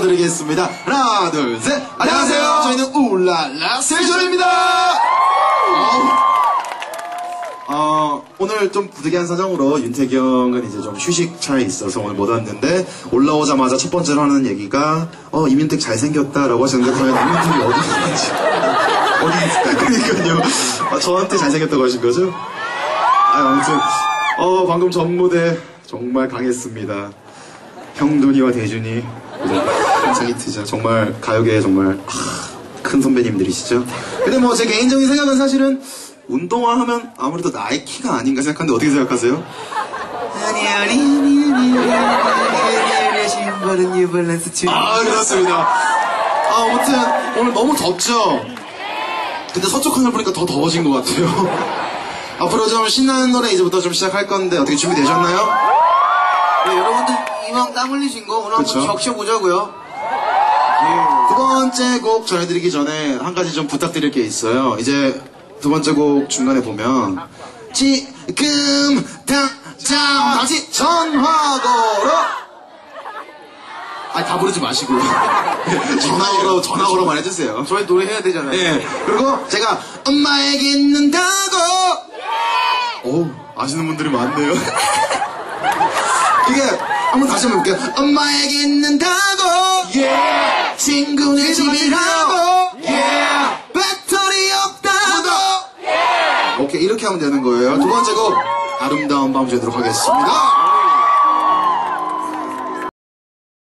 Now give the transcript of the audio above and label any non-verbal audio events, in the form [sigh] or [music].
드리겠습니다. 하나, 둘, 셋. 안녕하세요. 저희는 울랄라 세션입니다. 어, 오늘 좀 부득이한 사정으로 윤태기 형은 이제 좀 휴식 차에 있어서 오늘 못 왔는데 올라오자마자 첫 번째로 하는 얘기가 어, 이민택 잘생겼다라고 하셨는데 과연 이민택이 어디 있는지 어디 있을까? 그러니까요. 아, 저한테 잘생겼다고 하신 거죠? 아, 아무튼 어, 방금 전 무대 정말 강했습니다. 형돈이와 대준이 항상 히트죠. 정말 가요계에 정말 하, 큰 선배님들이시죠. 근데 뭐 제 개인적인 생각은 사실은 운동화 하면 아무래도 나이키가 아닌가 생각하는데 어떻게 생각하세요? 아니 아니 아니 아니 아니 아니 아니 신발은 뉴발란스 주아 그렇습니다. 아 아무튼 오늘 너무 덥죠. 근데 서쪽 하늘 보니까 더 더워진 것 같아요. 앞으로 좀 신나는 노래 이제부터 좀 시작할 건데 어떻게 준비되셨나요? 네, 여러분들 이왕 땀 흘리신 거 오늘 그쵸. 한번 적셔보자고요 두 번째 곡 전해드리기 전에 한 가지 좀 부탁드릴 게 있어요. 이제 두 번째 곡 중간에 보면 지금 당장 다시 전화 걸어. 아니 다 부르지 마시고요. [laughs] 전화로 전화로만 해주세요. 저희 노래 해야 되잖아요 예. 그리고 제가 엄마에게 있는다고. 오 아시는 분들이 많네요. [laughs] 이게 한번 다시 한번 볼게요. 엄마에게 있는다고. 예. 친구네 집이라고. 예. 배터리 없다고. 예. 오케이 이렇게 하면 되는 거예요. 두 번째 곡 아름다운 밤 주도록 하겠습니다.